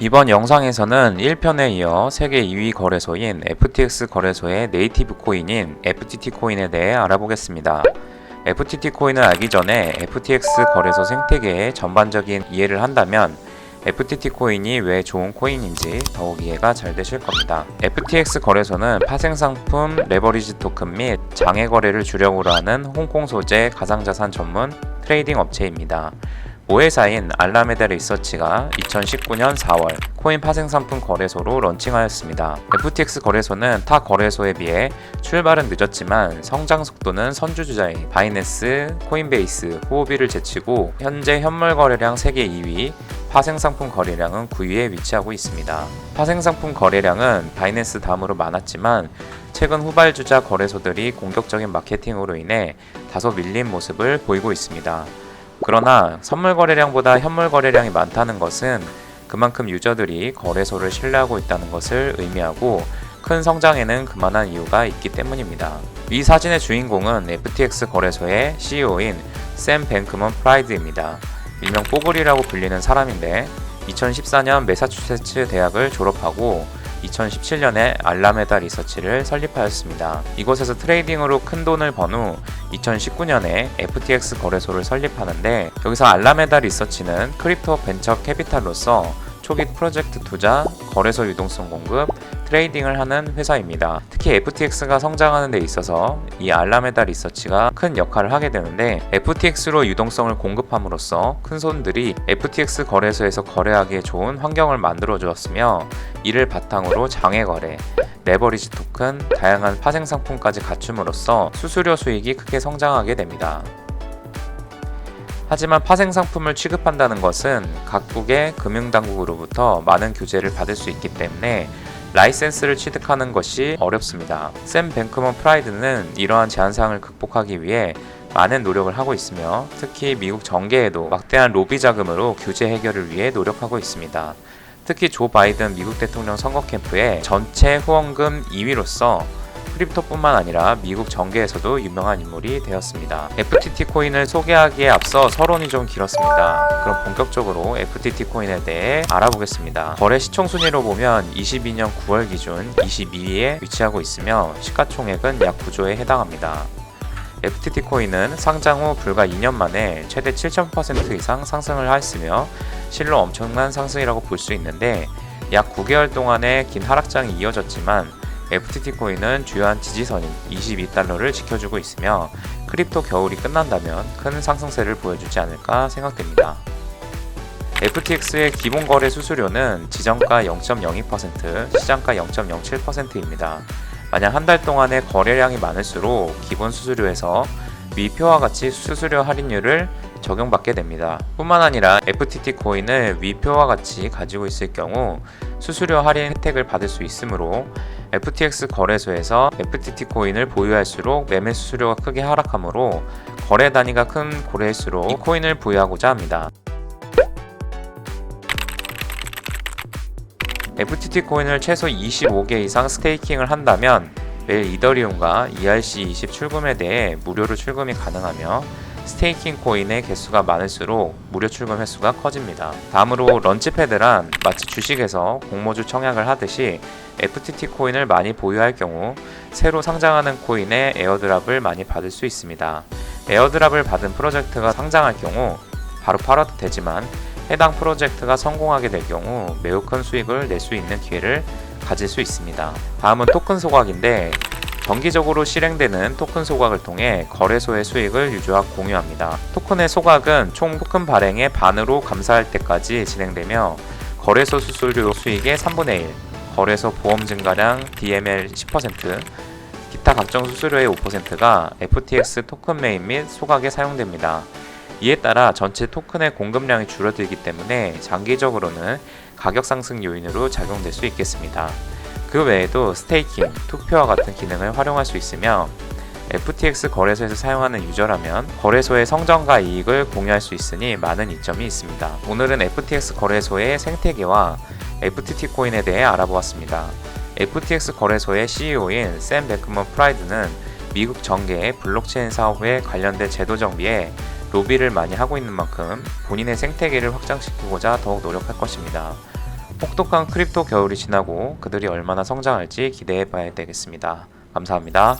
이번 영상에서는 1편에 이어 세계 2위 거래소인 FTX 거래소의 네이티브 코인인 FTT 코인에 대해 알아보겠습니다. FTT 코인을 알기 전에 FTX 거래소 생태계의 전반적인 이해를 한다면 FTT 코인이 왜 좋은 코인인지 더욱 이해가 잘 되실 겁니다. FTX 거래소는 파생 상품, 레버리지 토큰 및 장외 거래를 주력으로 하는 홍콩 소재 가상자산 전문 트레이딩 업체입니다. 모회사인 알라메다 리서치가 2019년 4월 코인 파생 상품 거래소로 런칭하였습니다. FTX 거래소는 타 거래소에 비해 출발은 늦었지만 성장 속도는 선두주자인 바이낸스, 코인베이스, 후오비를 제치고 현재 현물 거래량 세계 2위, 파생 상품 거래량은 9위에 위치하고 있습니다. 파생 상품 거래량은 바이낸스 다음으로 많았지만 최근 후발주자 거래소들이 공격적인 마케팅으로 인해 다소 밀린 모습을 보이고 있습니다. 그러나 선물 거래량보다 현물 거래량이 많다는 것은 그만큼 유저들이 거래소를 신뢰하고 있다는 것을 의미하고 큰 성장에는 그만한 이유가 있기 때문입니다. 이 사진의 주인공은 FTX 거래소의 CEO인 샘 뱅크먼 프라이드입니다. 일명 뽀글이라고 불리는 사람인데 2014년 메사추세츠 대학을 졸업하고 2017년에 알라메다 리서치를 설립하였습니다. 이곳에서 트레이딩으로 큰 돈을 번 후 2019년에 FTX 거래소를 설립하는데 여기서 알라메다 리서치는 크립토 벤처 캐피탈로서 초기 프로젝트 투자, 거래소 유동성 공급, 트레이딩을 하는 회사입니다. 특히 FTX가 성장하는 데 있어서 이 알라메다 리서치가 큰 역할을 하게 되는데 FTX로 유동성을 공급함으로써 큰 손들이 FTX 거래소에서 거래하기에 좋은 환경을 만들어 주었으며 이를 바탕으로 장외 거래, 레버리지 토큰, 다양한 파생 상품까지 갖춤으로써 수수료 수익이 크게 성장하게 됩니다. 하지만 파생 상품을 취급한다는 것은 각국의 금융당국으로부터 많은 규제를 받을 수 있기 때문에 라이센스를 취득하는 것이 어렵습니다. 샘 뱅크먼 프라이드는 이러한 제한사항을 극복하기 위해 많은 노력을 하고 있으며 특히 미국 정계에도 막대한 로비 자금으로 규제 해결을 위해 노력하고 있습니다. 특히 조 바이든 미국 대통령 선거 캠프의 전체 후원금 2위로서 크립토뿐만 아니라 미국 정계에서도 유명한 인물이 되었습니다. FTT 코인을 소개하기에 앞서 서론이 좀 길었습니다. 그럼 본격적으로 FTT 코인에 대해 알아보겠습니다. 거래 시총 순위로 보면 22년 9월 기준 22위에 위치하고 있으며 시가총액은 약 9조에 해당합니다. FTT 코인은 상장 후 불과 2년 만에 최대 7,000% 이상 상승을 하였으며 실로 엄청난 상승이라고 볼 수 있는데 약 9개월 동안의 긴 하락장이 이어졌지만 FTT 코인은 주요한 지지선인 22달러를 지켜주고 있으며 크립토 겨울이 끝난다면 큰 상승세를 보여주지 않을까 생각됩니다. FTX의 기본 거래 수수료는 지정가 0.02%, 시장가 0.07%입니다. 만약 한 달 동안의 거래량이 많을수록 기본 수수료에서 위표와 같이 수수료 할인율을 적용받게 됩니다. 뿐만 아니라 FTT 코인을 위표와 같이 가지고 있을 경우 수수료 할인 혜택을 받을 수 있으므로 FTX 거래소에서 FTT 코인을 보유할수록 매매 수수료가 크게 하락하므로 거래 단위가 큰 고래일수록 이 코인을 보유하고자 합니다. FTT 코인을 최소 25개 이상 스테이킹을 한다면 매일 이더리움과 ERC20 출금에 대해 무료로 출금이 가능하며 스테이킹 코인의 개수가 많을수록 무료 출금 횟수가 커집니다. 다음으로 런치패드란 마치 주식에서 공모주 청약을 하듯이 FTT 코인을 많이 보유할 경우 새로 상장하는 코인의 에어드랍을 많이 받을 수 있습니다. 에어드랍을 받은 프로젝트가 상장할 경우 바로 팔아도 되지만 해당 프로젝트가 성공하게 될 경우 매우 큰 수익을 낼 수 있는 기회를 가질 수 있습니다. 다음은 토큰 소각인데 정기적으로 실행되는 토큰 소각을 통해 거래소의 수익을 유저와 공유합니다. 토큰의 소각은 총 토큰 발행의 반으로 감사할 때까지 진행되며 거래소 수수료 수익의 3분의 1, 거래소 보험 증가량 DML 10%, 기타 각종 수수료의 5%가 FTX 토큰 메인 및 소각에 사용됩니다. 이에 따라 전체 토큰의 공급량이 줄어들기 때문에 장기적으로는 가격 상승 요인으로 작용될 수 있겠습니다. 그 외에도 스테이킹, 투표와 같은 기능을 활용할 수 있으며 FTX 거래소에서 사용하는 유저라면 거래소의 성장과 이익을 공유할 수 있으니 많은 이점이 있습니다. 오늘은 FTX 거래소의 생태계와 FTT 코인에 대해 알아보았습니다. FTX 거래소의 CEO인 샘 베크먼 프라이드는 미국 정계의 블록체인 사업에 관련된 제도 정비에 로비를 많이 하고 있는 만큼 본인의 생태계를 확장시키고자 더욱 노력할 것입니다. 혹독한 크립토 겨울이 지나고 그들이 얼마나 성장할지 기대해 봐야 되겠습니다. 감사합니다.